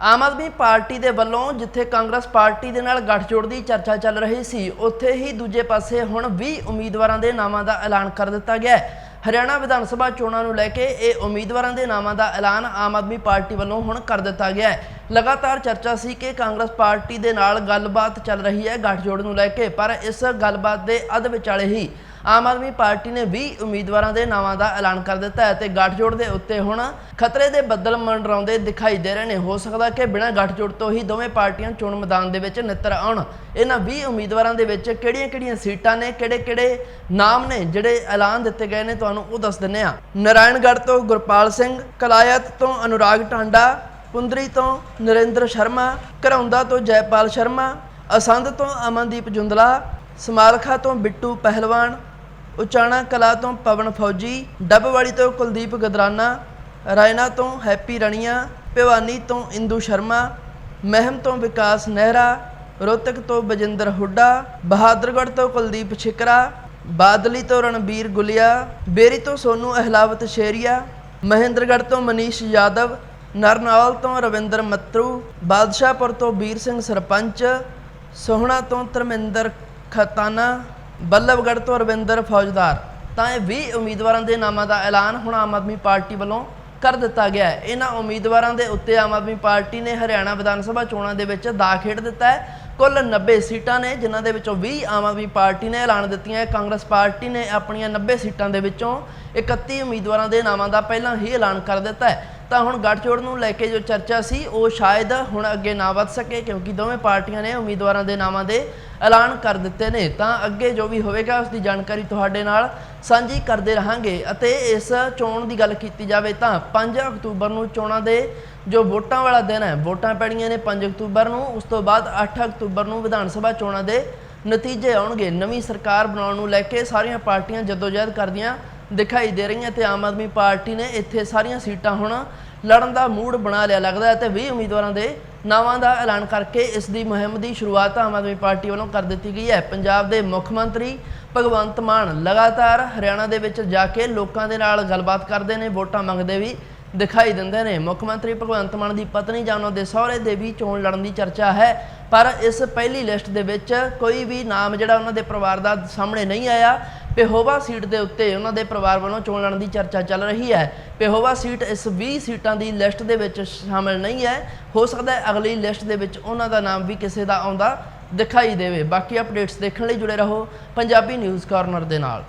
Aam Aadmi party ਦੇ ਵੱਲੋਂ ਜਿੱਥੇ ਕਾਂਗਰਸ ਪਾਰਟੀ ਦੇ ਨਾਲ ਗੱਠਜੋੜ ਦੀ ਚਰਚਾ ਚੱਲ ਰਹੀ ਸੀ, ਉੱਥੇ ਹੀ ਦੂਜੇ ਪਾਸੇ ਹੁਣ 20 ਉਮੀਦਵਾਰਾਂ ਦੇ ਨਾਵਾਂ ਦਾ ਐਲਾਨ ਕਰ ਦਿੱਤਾ ਗਿਆ ਹੈ। ਹਰਿਆਣਾ ਵਿਧਾਨ ਸਭਾ ਚੋਣਾਂ ਨੂੰ ਲੈ ਕੇ ਇਹ ਉਮੀਦਵਾਰਾਂ ਦੇ ਨਾਵਾਂ ਦਾ ਐਲਾਨ ਆਮ ਆਦਮੀ ਪਾਰਟੀ ਵੱਲੋਂ ਹੁਣ ਕਰ ਦਿੱਤਾ ਗਿਆ ਹੈ। ਲਗਾਤਾਰ ਚਰਚਾ ਸੀ ਕਿ ਕਾਂਗਰਸ ਪਾਰਟੀ ਦੇ ਨਾਲ ਗੱਲਬਾਤ ਚੱਲ ਰਹੀ ਹੈ ਗੱਠਜੋੜ ਨੂੰ ਲੈ ਕੇ, ਪਰ ਇਸ ਗੱਲਬਾਤ ਦੇ ਅੱਧ ਵਿਚਾਲੇ ਹੀ ਆਮ ਆਦਮੀ ਪਾਰਟੀ ਨੇ 20 ਉਮੀਦਵਾਰਾਂ ਦੇ ਨਾਵਾਂ ਦਾ ਐਲਾਨ ਕਰ ਦਿੱਤਾ ਹੈ ਤੇ ਗੱਠਜੋੜ ਦੇ ਉੱਤੇ ਹੁਣ ਖਤਰੇ ਦੇ ਬੱਦਲ ਮੰਡਰਾਉਂਦੇ ਦਿਖਾਈ ਦੇ ਰਹੇ ਨੇ। ਹੋ ਸਕਦਾ ਕਿ ਬਿਨਾਂ ਗੱਠਜੋੜ ਤੋਂ ਹੀ ਦੋਵੇਂ ਪਾਰਟੀਆਂ ਚੋਣ ਮੈਦਾਨ ਦੇ ਵਿੱਚ ਨਿੱਤਰ ਆਉਣ। ਇਹਨਾਂ 20 ਉਮੀਦਵਾਰਾਂ ਦੇ ਵਿੱਚ ਕਿਹੜੀਆਂ-ਕਿਹੜੀਆਂ ਸੀਟਾਂ ਨੇ, ਕਿਹੜੇ-ਕਿਹੜੇ ਨਾਮ ਨੇ ਜਿਹੜੇ ਐਲਾਨ ਦਿੱਤੇ ਗਏ ਨੇ, ਤੁਹਾਨੂੰ ਉਹ ਦੱਸ ਦਿੰਨੇ ਆ ਨਾਰਾਇਣਗੜ੍ਹ ਤੋਂ ਗੁਰਪਾਲ ਸਿੰਘ, ਕਲਾਇਤ ਤੋਂ ਅਨੁਰਾਗ ਟਾਂਡਾ, ਪੁੰਦਰੀ ਤੋਂ ਨਰਿੰਦਰ ਸ਼ਰਮਾ, ਘਰੌਂਦਾ ਤੋਂ ਜੈਪਾਲ ਸ਼ਰਮਾ, ਅਸੰਧ ਤੋਂ ਅਮਨਦੀਪ ਜੁੰਦਲਾ, ਸਮਾਲਖਾ ਤੋਂ ਬਿੱਟੂ ਪਹਿਲਵਾਨ ਉਚਾਣਾ ਕਲਾ ਤੋਂ ਪਵਨ ਫੌਜੀ ਡੱਬਵਾਲੀ ਤੋਂ ਕੁਲਦੀਪ ਗਦਰਾਨਾ, ਰਾਇਨਾ ਤੋਂ ਹੈਪੀ ਰਣੀਆਂ, ਭਿਵਾਨੀ ਤੋਂ ਇੰਦੂ ਸ਼ਰਮਾ, ਮਹਿਮ ਤੋਂ ਵਿਕਾਸ ਨਹਿਰਾ ਰੋਹਤਕ ਤੋਂ ਬਜਿੰਦਰ ਹੁੱਡਾ, ਬਹਾਦਰਗੜ੍ਹ ਤੋਂ ਕੁਲਦੀਪ ਛਿਕਰਾ, ਬਾਦਲੀ ਤੋਂ ਰਣਬੀਰ ਗੁਲਿਆ, ਬੇਰੀ ਤੋਂ ਸੋਨੂ ਅਹਲਾਵਤ ਸ਼ੇਰੀਆ ਮਹਿੰਦਰਗੜ੍ਹ ਤੋਂ ਮਨੀਸ਼ ਯਾਦਵ, ਨਰਨੌਲ ਤੋਂ ਰਵਿੰਦਰ ਮੱਤਰੂ, ਬਾਦਸ਼ਾਹਪੁਰ ਤੋਂ ਵੀਰ ਸਿੰਘ ਸਰਪੰਚ, ਸੋਹਣਾ ਤੋਂ ਧਰਮਿੰਦਰ ਖਤਾਨਾ ਬੱਲਭਗੜ੍ਹ ਤੋਂ ਰਵਿੰਦਰ ਫੌਜਦਾਰ। ਤਾਂ ਇਹ 20 ਉਮੀਦਵਾਰਾਂ ਦੇ ਨਾਮਾਂ ਦਾ ਐਲਾਨ ਹੁਣ ਆਮ ਆਦਮੀ ਪਾਰਟੀ ਵੱਲੋਂ ਕਰ ਦਿੱਤਾ ਗਿਆ ਹੈ। ਇਹਨਾਂ ਉਮੀਦਵਾਰਾਂ ਦੇ ਉੱਤੇ ਆਮ ਆਦਮੀ ਪਾਰਟੀ ਨੇ ਹਰਿਆਣਾ ਵਿਧਾਨ ਸਭਾ ਚੋਣਾਂ ਦੇ ਵਿੱਚ ਦਾ ਖੇਡ ਦਿੱਤਾ ਹੈ। ਕੁੱਲ 90 ਸੀਟਾਂ ਨੇ, ਜਿਨ੍ਹਾਂ ਦੇ ਵਿੱਚੋਂ 20 ਆਮ ਆਦਮੀ ਪਾਰਟੀ ਨੇ ਐਲਾਨ ਦਿੱਤੀਆਂ ਹੈ। ਕਾਂਗਰਸ ਪਾਰਟੀ ਨੇ ਆਪਣੀਆਂ 90 ਸੀਟਾਂ ਦੇ ਵਿੱਚੋਂ 31 ਉਮੀਦਵਾਰਾਂ ਦੇ ਨਾਮਾਂ ਦਾ ਪਹਿਲਾਂ ਹੀ ਐਲਾਨ ਕਰ ਦਿੱਤਾ ਹੈ। ਤਾਂ ਹੁਣ ਗੱਠਜੋੜ ਨੂੰ ਲੈ ਕੇ ਜੋ ਚਰਚਾ ਸੀ, ਉਹ ਸ਼ਾਇਦ ਹੁਣ ਅੱਗੇ ਨਾ ਵੱਧ ਸਕੇ, ਕਿਉਂਕਿ ਦੋਵੇਂ ਪਾਰਟੀਆਂ ਨੇ ਉਮੀਦਵਾਰਾਂ ਦੇ ਨਾਮਾਂ ਦੇ ਐਲਾਨ ਕਰ ਦਿੱਤੇ ਨੇ। ਤਾਂ ਅੱਗੇ ਜੋ ਵੀ ਹੋਵੇਗਾ ਉਸ ਦੀ ਜਾਣਕਾਰੀ ਤੁਹਾਡੇ ਨਾਲ ਸਾਂਝੀ ਕਰਦੇ ਰਹਾਂਗੇ। ਅਤੇ ਇਸ ਚੋਣ ਦੀ ਗੱਲ ਕੀਤੀ ਜਾਵੇ ਤਾਂ 5 ਅਕਤੂਬਰ ਨੂੰ ਚੋਣਾਂ ਦੇ ਜੋ ਵੋਟਾਂ ਵਾਲਾ ਦਿਨ ਹੈ, ਵੋਟਾਂ ਪੈਣੀਆਂ ਨੇ 5 ਅਕਤੂਬਰ ਨੂੰ। ਉਸ ਤੋਂ ਬਾਅਦ 8 ਅਕਤੂਬਰ ਨੂੰ ਵਿਧਾਨ ਸਭਾ ਚੋਣਾਂ ਦੇ ਨਤੀਜੇ ਆਉਣਗੇ। ਨਵੀਂ ਸਰਕਾਰ ਬਣਾਉਣ ਨੂੰ ਲੈ ਕੇ ਸਾਰੀਆਂ ਪਾਰਟੀਆਂ ਜਦੋਜਹਿਦ ਕਰਦੀਆਂ ਦਿਖਾਈ ਦੇ ਰਹੀਆਂ ਤੇ ਆਮ ਆਦਮੀ ਪਾਰਟੀ ਨੇ ਇੱਥੇ ਸਾਰੀਆਂ ਸੀਟਾਂ ਹੁਣ ਲੜਨ ਦਾ ਮੂਡ ਬਣਾ ਲਿਆ ਲੱਗਦਾ ਹੈ ਤੇ 20 ਉਮੀਦਵਾਰਾਂ ਦੇ ਨਾਵਾਂ ਦਾ ਐਲਾਨ ਕਰਕੇ ਇਸ ਦੀ ਮੁਹਿੰਮ ਦੀ ਸ਼ੁਰੂਆਤ ਆਮ ਆਦਮੀ ਪਾਰਟੀ ਵੱਲੋਂ ਕਰ ਦਿੱਤੀ ਗਈ ਹੈ। ਪੰਜਾਬ ਦੇ ਮੁੱਖ ਮੰਤਰੀ ਭਗਵੰਤ ਮਾਨ ਲਗਾਤਾਰ ਹਰਿਆਣਾ ਦੇ ਵਿੱਚ ਜਾ ਕੇ ਲੋਕਾਂ ਦੇ ਨਾਲ ਗੱਲਬਾਤ ਕਰਦੇ ਨੇ, ਵੋਟਾਂ ਮੰਗਦੇ ਵੀ ਦਿਖਾਈ ਦਿੰਦੇ ਨੇ। ਮੁੱਖ ਮੰਤਰੀ ਭਗਵੰਤ ਮਾਨ ਦੀ ਪਤਨੀ ਜਾਂ ਉਹਨਾਂ ਦੇ ਸਹੁਰੇ ਦੇ ਵੀ ਚੋਣ ਲੜਨ ਦੀ ਚਰਚਾ ਹੈ, ਪਰ ਇਸ ਪਹਿਲੀ ਲਿਸਟ ਦੇ ਵਿੱਚ ਕੋਈ ਵੀ ਨਾਮ ਜਿਹੜਾ ਉਹਨਾਂ ਦੇ ਪਰਿਵਾਰ ਦਾ ਸਾਹਮਣੇ ਨਹੀਂ ਆਇਆ। ਪਿਹੋਵਾ ਸੀਟ ਦੇ ਉੱਤੇ ਉਹਨਾਂ ਦੇ ਪਰਿਵਾਰ ਵੱਲੋਂ ਚੋਣ ਲੜਨ ਦੀ ਚਰਚਾ ਚੱਲ ਰਹੀ ਹੈ। ਪਿਹੋਵਾ ਸੀਟ ਇਸ 20 ਸੀਟਾਂ ਦੀ ਲਿਸਟ ਦੇ ਵਿੱਚ ਸ਼ਾਮਲ ਨਹੀਂ ਹੈ। ਹੋ ਸਕਦਾ ਹੈ ਅਗਲੀ ਲਿਸਟ ਦੇ ਵਿੱਚ ਉਹਨਾਂ ਦਾ ਨਾਮ ਵੀ ਕਿਸੇ ਦਾ ਆਉਂਦਾ ਦਿਖਾਈ ਦੇਵੇ। ਬਾਕੀ ਅਪਡੇਟਸ ਦੇਖਣ ਲਈ ਜੁੜੇ ਰਹੋ ਪੰਜਾਬੀ ਨਿਊਜ਼ ਕਾਰਨਰ ਦੇ ਨਾਲ।